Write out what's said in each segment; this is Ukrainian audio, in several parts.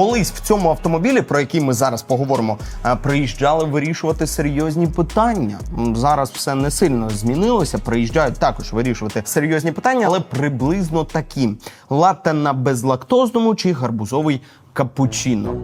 Колись в цьому автомобілі, про який ми зараз поговоримо, е, приїжджали вирішувати серйозні питання. Зараз все не сильно змінилося. Приїжджають також вирішувати серйозні питання, але приблизно такі: латте на безлактозному чи гарбузовий капучино.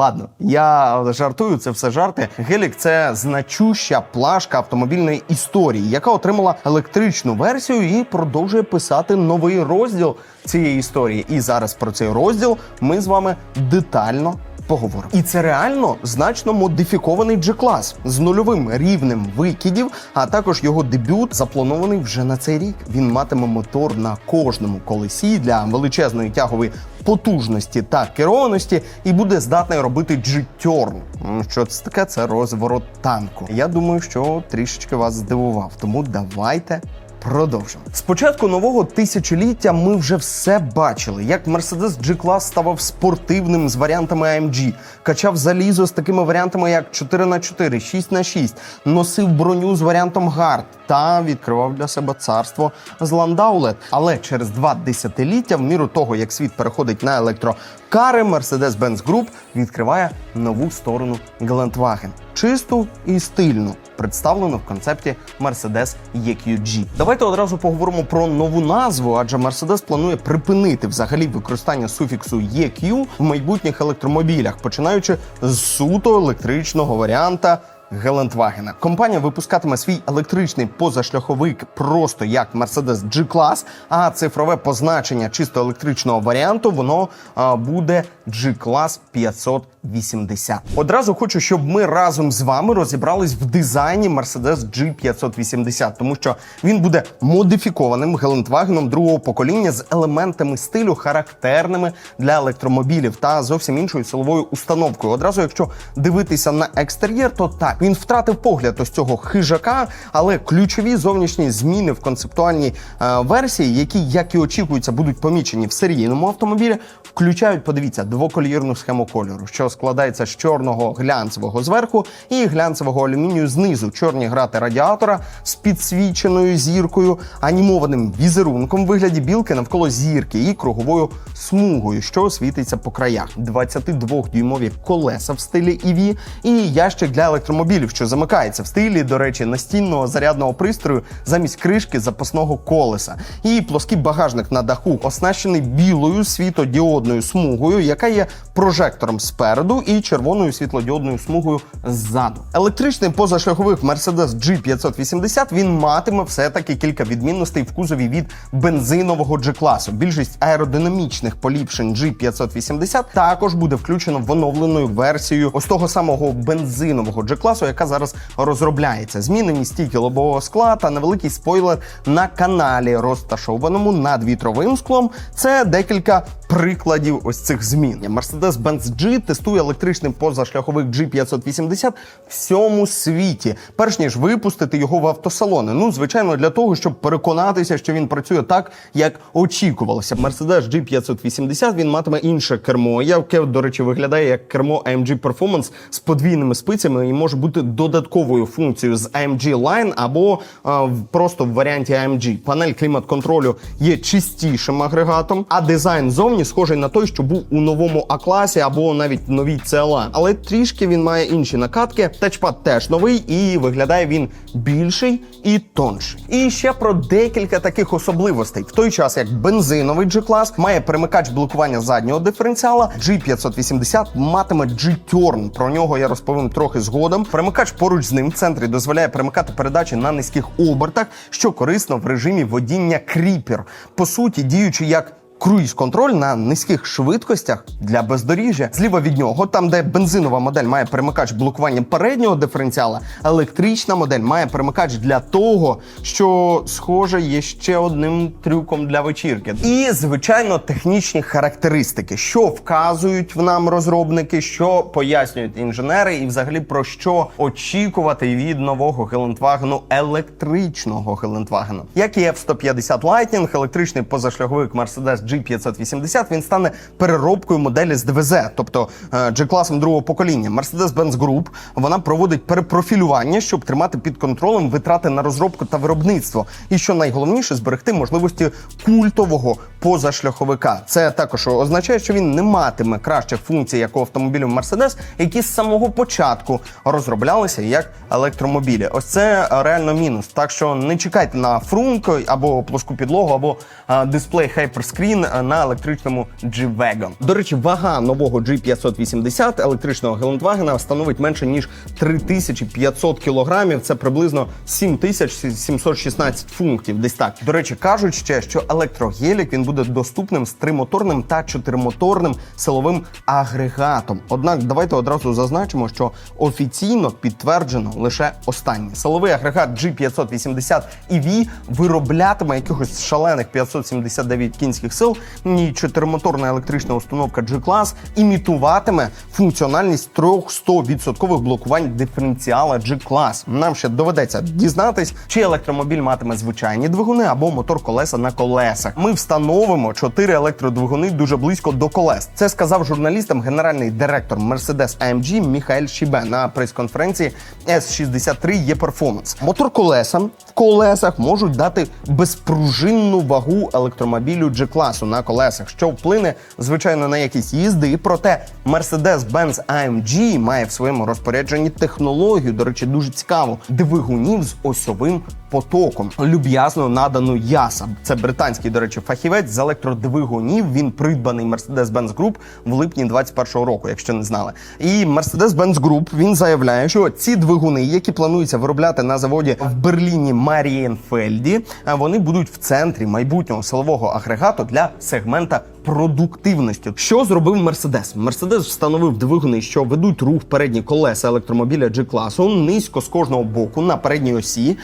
Ладно, я жартую, це все жарти. Гелік це значуща плашка автомобільної історії, яка отримала електричну версію і продовжує писати новий розділ цієї історії. І зараз про цей розділ ми з вами детально поговоримо. І це реально значно модифікований G-клас з нульовим рівнем викидів, а також його дебют запланований вже на цей рік. Він матиме мотор на кожному колесі для величезної тягової потужності та керованості і буде здатний робити G-Turn. Що це таке? Це розворот танку. Я думаю, що трішечки вас здивував. Тому давайте. Продовжимо. З початку нового тисячоліття ми вже все бачили, як Mercedes G-Class ставав спортивним з варіантами AMG, качав залізо з такими варіантами, як 4х4, 6х6, носив броню з варіантом Guard та відкривав для себе царство з Landaulet. Але через два десятиліття, в міру того, як світ переходить на електрокари, Mercedes-Benz Group відкриває нову сторону Geländewagen. чисту і стильну. Представлено в концепті Mercedes EQG. Давайте одразу поговоримо про нову назву, адже Mercedes планує припинити взагалі використання суфіксу EQ в майбутніх електромобілях, починаючи з суто електричного варіанта. Гелендвагена. Компанія випускатиме свій електричний позашляховик просто як Mercedes G-Class, а цифрове позначення чисто електричного варіанту воно буде G-Class 580. Одразу хочу, щоб ми разом з вами розібрались в дизайні Mercedes G580, тому що він буде модифікованим Гелендвагеном другого покоління з елементами стилю, характерними для електромобілів та зовсім іншою силовою установкою. Одразу, якщо дивитися на екстер'єр, то так він втратив погляд ось цього хижака, але ключові зовнішні зміни в концептуальній е, версії, які, як і очікується, будуть помічені в серійному автомобілі, включають, подивіться, двоколірну схему кольору, що складається з чорного глянцевого зверху і глянцевого алюмінію знизу. Чорні грати радіатора з підсвіченою зіркою, анімованим візерунком в вигляді білки навколо зірки і круговою смугою, що світиться по краях. 22-дюймові колеса в стилі EV і ящик для електромобілів, що замикається в стилі, до речі, настінного зарядного пристрою замість кришки запасного колеса. І плоский багажник на даху оснащений білою світодіодною смугою, яка є прожектором спереду і червоною світлодіодною смугою ззаду. Електричний позашляховик Mercedes G580 він матиме все-таки кілька відмінностей в кузові від бензинового G-класу. Більшість аеродинамічних поліпшень G580 також буде включено в оновленою версією ось того самого бензинового G-класу, яка зараз розробляється. Змінені стійки лобового скла та невеликий спойлер на каналі, розташованому над вітровим склом. Це декілька прикладів ось цих змін. Mercedes-Benz G тестує електричний позашляховик G580 в всьому світі, перш ніж випустити його в автосалони. Ну, звичайно, для того, щоб переконатися, що він працює так, як очікувалося. Mercedes G580 він матиме інше кермо, яке, до речі, виглядає як кермо AMG Performance з подвійними спицями і може бути додатковою функцією з AMG Line або в- просто в варіанті AMG. Панель клімат-контролю є чистішим агрегатом, а дизайн зовні схожий на той, що був у новому А-класі або навіть новій CLA. Але трішки він має інші накатки. Тачпад теж новий і виглядає він більший і тонший. І ще про декілька таких особливостей. В той час як бензиновий G-клас має перемикач блокування заднього диференціала, G580 матиме G-Turn. Про нього я розповім трохи згодом. Перемикач поруч з ним в центрі дозволяє перемикати передачі на низьких обертах, що корисно в режимі водіння кріпер. По суті, діючи як Круїз-контроль на низьких швидкостях для бездоріжжя. Зліва від нього, там де бензинова модель має перемикач блокування переднього диференціала, електрична модель має перемикач для того, що схоже є ще одним трюком для вечірки. І звичайно, технічні характеристики, що вказують в нам розробники, що пояснюють інженери, і взагалі про що очікувати від нового Гелендвагену електричного Гелендвагену. Як і F-150 Lightning, електричний позашляховик Mercedes G580 він стане переробкою моделі з ДВЗ, тобто е, G-класом другого покоління. Mercedes-Benz Group вона проводить перепрофілювання, щоб тримати під контролем витрати на розробку та виробництво. І що найголовніше, зберегти можливості культового позашляховика. Це також означає, що він не матиме кращих функцій, як у автомобілів Mercedes, які з самого початку розроблялися як електромобілі. Ось це реально мінус. Так що не чекайте на фрунк або плоску підлогу, або е, дисплей Hyperscreen е, на електричному G-Wagon. До речі, вага нового G580 електричного Гелендвагена становить менше ніж 3500 кілограмів. Це приблизно 7716 функтів. Десь так. До речі, кажуть ще, що електрогелік він буде доступним з тримоторним та чотиримоторним силовим агрегатом. Однак, давайте одразу зазначимо, що офіційно підтверджено лише останнє. Силовий агрегат G580 EV вироблятиме якихось шалених 579 кінських сил. І чотиримоторна електрична установка G-Class імітуватиме функціональність 300% блокувань диференціала G-Class. Нам ще доведеться дізнатись, чи електромобіль матиме звичайні двигуни або мотор колеса на колесах. Ми встановимо чотири електродвигуни дуже близько до колес. Це сказав журналістам генеральний директор Mercedes AMG Міхаель Шібе на прес-конференції S63 E-Performance. Мотор колеса в колесах можуть дати безпружинну вагу електромобілю G-класу на колесах, що вплине звичайно на якість їзди. І Проте Mercedes-Benz AMG має в своєму розпорядженні технологію, до речі, дуже цікаву двигунів з осьовим потоком, люб'язно надану яса. Це британський, до речі, фахівець з електродвигунів. Він придбаний Mercedes-Benz Group в липні 21-го року, якщо не знали. І Mercedes-Benz Group він заявляє, що ці двигуни, які плануються виробляти на заводі в Берліні Марієнфельді, вони будуть в центрі майбутнього силового агрегату для сегмента продуктивності. Що зробив Мерседес? Мерседес встановив двигуни, що ведуть рух передні колеса електромобіля G-класу низько з кожного боку на передній осі,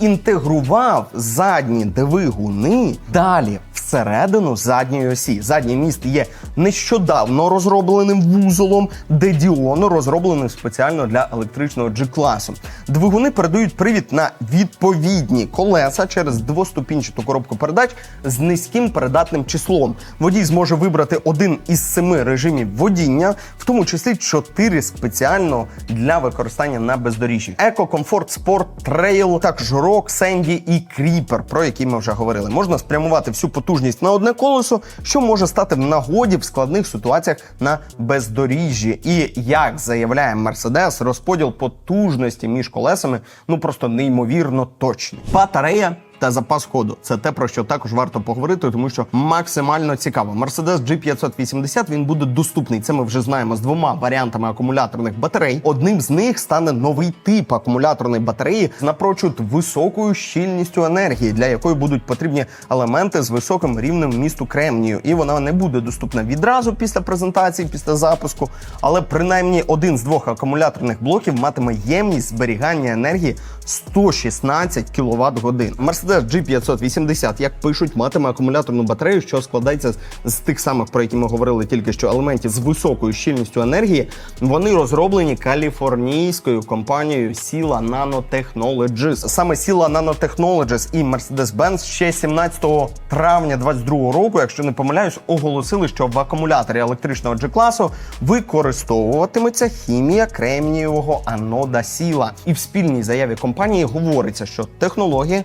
і інтегрував задні двигуни далі всередину задньої осі. Задній міст є нещодавно розробленим вузолом, де Діоно розробленим спеціально для електричного G-класу. Двигуни передають привід на відповідні колеса через двоступінчату коробку передач з низьким передатним числом. Водій зможе вибрати один із семи режимів водіння, в тому числі чотири спеціально для використання на бездоріжжі: Еко, комфорт, спорт, трейл, також рок, сенді і кріпер, про які ми вже говорили. Можна спрямувати всю потужність на одне колесо, що може стати в нагоді в складних ситуаціях на бездоріжжі. І як заявляє Мерседес, розподіл потужності між колесами ну просто неймовірно точний. Батарея та запас ходу. Це те, про що також варто поговорити, тому що максимально цікаво. Mercedes G580 він буде доступний. Це ми вже знаємо з двома варіантами акумуляторних батарей. Одним з них стане новий тип акумуляторної батареї з напрочуд високою щільністю енергії, для якої будуть потрібні елементи з високим рівнем вмісту кремнію. І вона не буде доступна відразу після презентації, після запуску. Але принаймні один з двох акумуляторних блоків матиме ємність зберігання енергії 116 кВт годин. Mercedes G580, як пишуть, матиме акумуляторну батарею, що складається з, тих самих, про які ми говорили тільки що, елементів з високою щільністю енергії. Вони розроблені каліфорнійською компанією Sila Nanotechnologies. Саме Sila Nanotechnologies і Mercedes-Benz ще 17 травня 2022 року, якщо не помиляюсь, оголосили, що в акумуляторі електричного G-класу використовуватиметься хімія кремнієвого анода Сіла. І в спільній заяві компанії говориться, що технологія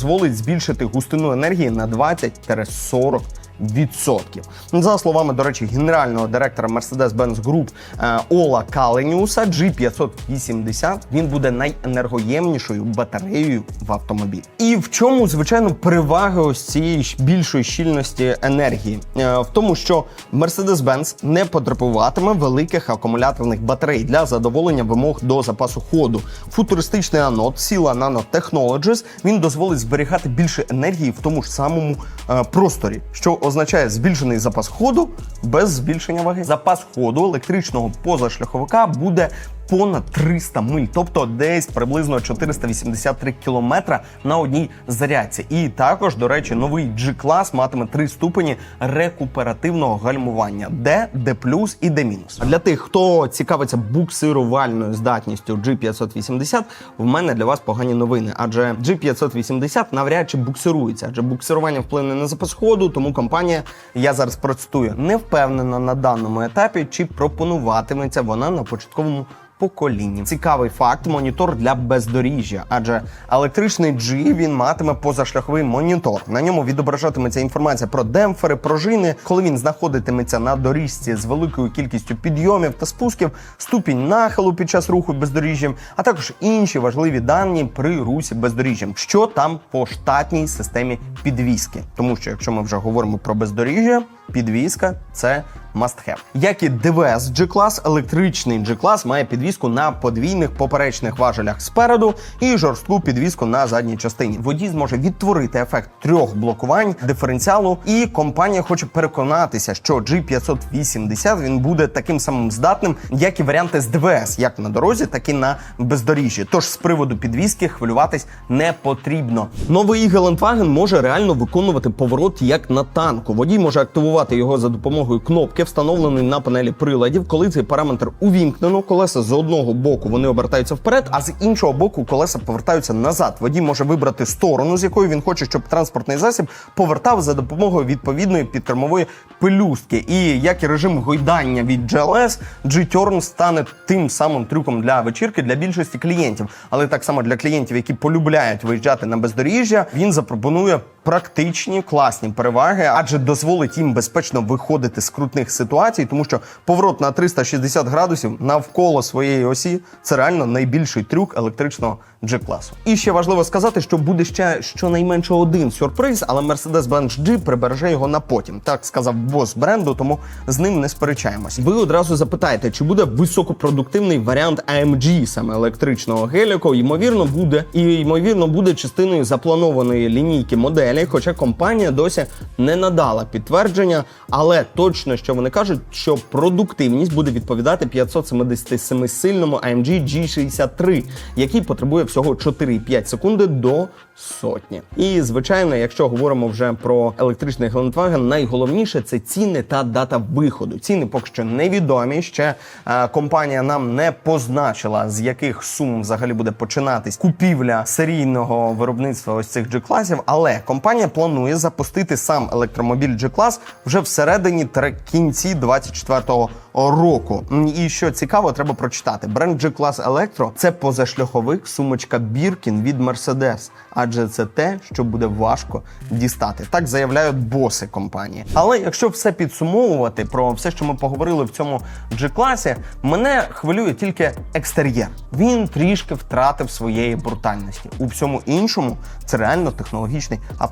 дозволить збільшити густину енергії на 20-40%. Відсотків за словами, до речі, генерального директора Mercedes-Benz Group е, Ола Каленіуса, G580 він буде найенергоємнішою батареєю в автомобілі. І в чому звичайно переваги ось цієї більшої щільності енергії? Е, В тому, що Mercedes-Benz не потребуватиме великих акумуляторних батарей для задоволення вимог до запасу ходу. Футуристичний анод Sila Nanotechnologies він дозволить зберігати більше енергії в тому ж самому е, просторі, що означає збільшений запас ходу без збільшення ваги. Запас ходу електричного позашляховика буде понад 300 миль, тобто десь приблизно 483 кілометра на одній зарядці. І також, до речі, новий G-клас матиме три ступені рекуперативного гальмування: D, D+, і D-. А для тих, хто цікавиться буксирувальною здатністю G580, в мене для вас погані новини. Адже G580 навряд чи буксирується, адже буксирування вплине на запас ходу, тому компанія я зараз процитую не впевнена на даному етапі, чи пропонуватиметься вона на початковому поколінні. Цікавий факт: монітор для бездоріжжя, адже електричний G він матиме позашляховий монітор. На ньому відображатиметься інформація про демпфери, пружини, коли він знаходитиметься на доріжці з великою кількістю підйомів та спусків, ступінь нахилу під час руху бездоріжжям, а також інші важливі дані при русі бездоріжжям, що там по штатній системі підвіски. Тому що якщо ми вже говоримо про бездоріжжя, підвіска це must have. Як і ДВС G-клас, електричний G-клас має підвіску на подвійних поперечних важелях спереду і жорстку підвіску на задній частині. Водій зможе відтворити ефект трьох блокувань диференціалу, і компанія хоче переконатися, що G580 він буде таким самим здатним, як і варіанти з ДВС, як на дорозі, так і на бездоріжжі. Тож з приводу підвіски хвилюватись не потрібно. Новий Гелендваген може реально виконувати поворот як на танку. Водій може активувати його за допомогою кнопки, встановленої на панелі приладів. Коли цей параметр увімкнено, колеса з одного боку вони обертаються вперед, а з іншого боку колеса повертаються назад. Водій може вибрати сторону, з якої він хоче, щоб транспортний засіб повертав за допомогою відповідної підкермової пелюстки. І як і режим гойдання від GLS, G-Turn стане тим самим трюком для вечірки для більшості клієнтів. Але так само для клієнтів, які полюбляють виїжджати на бездоріжжя, він запропонує практичні класні переваги, адже дозволить їм безпечно виходити з крутних ситуацій, тому що поворот на 360 градусів навколо своєї осі це реально найбільший трюк електричного G-класу. І ще важливо сказати, що буде ще щонайменше один сюрприз, але Mercedes-Benz G прибереже його на потім. Так сказав бос бренду, тому з ним не сперечаємось. Ви одразу запитаєте, чи буде високопродуктивний варіант AMG, саме електричного геліку? Ймовірно, буде і ймовірно буде частиною запланованої лінійки моделі. Хоча компанія досі не надала підтвердження, але точно що вони кажуть, що продуктивність буде відповідати 577-сильному AMG G63, який потребує всього 4,5 секунди до сотні. І звичайно, якщо говоримо вже про електричний Гелендваген, найголовніше це ціни та дата виходу. Ціни поки що невідомі. Ще е, компанія нам не позначила, з яких сум взагалі буде починатись купівля серійного виробництва ось цих G-класів, але компанія планує запустити сам електромобіль G-клас вже всередині кінці 24-го року. І що цікаво, треба прочитати. Бренд G-клас Electro – це позашляховик сумочка Біркін від Mercedes, адже це те, що буде важко дістати. Так заявляють боси компанії. Але якщо все підсумовувати про все, що ми поговорили в цьому G-класі, мене хвилює тільки екстер'єр. Він трішки втратив своєї брутальності. У всьому іншому це реально технологічний автомобіль.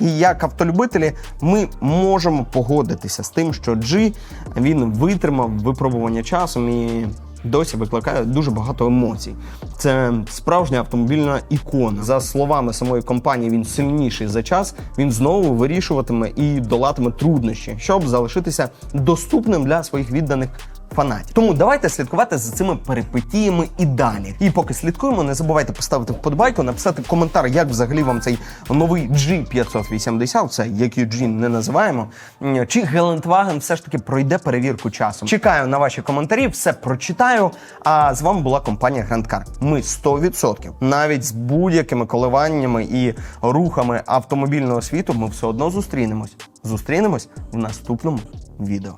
І як автолюбителі, ми можемо погодитися з тим, що G він витримав випробування часом і. Досі викликає дуже багато емоцій. Це справжня автомобільна ікона. За словами самої компанії, він сильніший за час. Він знову вирішуватиме і долатиме труднощі, щоб залишитися доступним для своїх відданих фанатів. Тому давайте слідкувати за цими перипетіями і далі. І поки слідкуємо, не забувайте поставити вподобайку, написати коментар, як взагалі вам цей новий G580, це який G не називаємо. Чи Гелендваген все ж таки пройде перевірку часом? Чекаю на ваші коментарі, все прочитаю. А з вами була компанія Car. Ми 100%, навіть з будь-якими коливаннями і рухами автомобільного світу, ми все одно зустрінемось. Зустрінемось в наступному відео.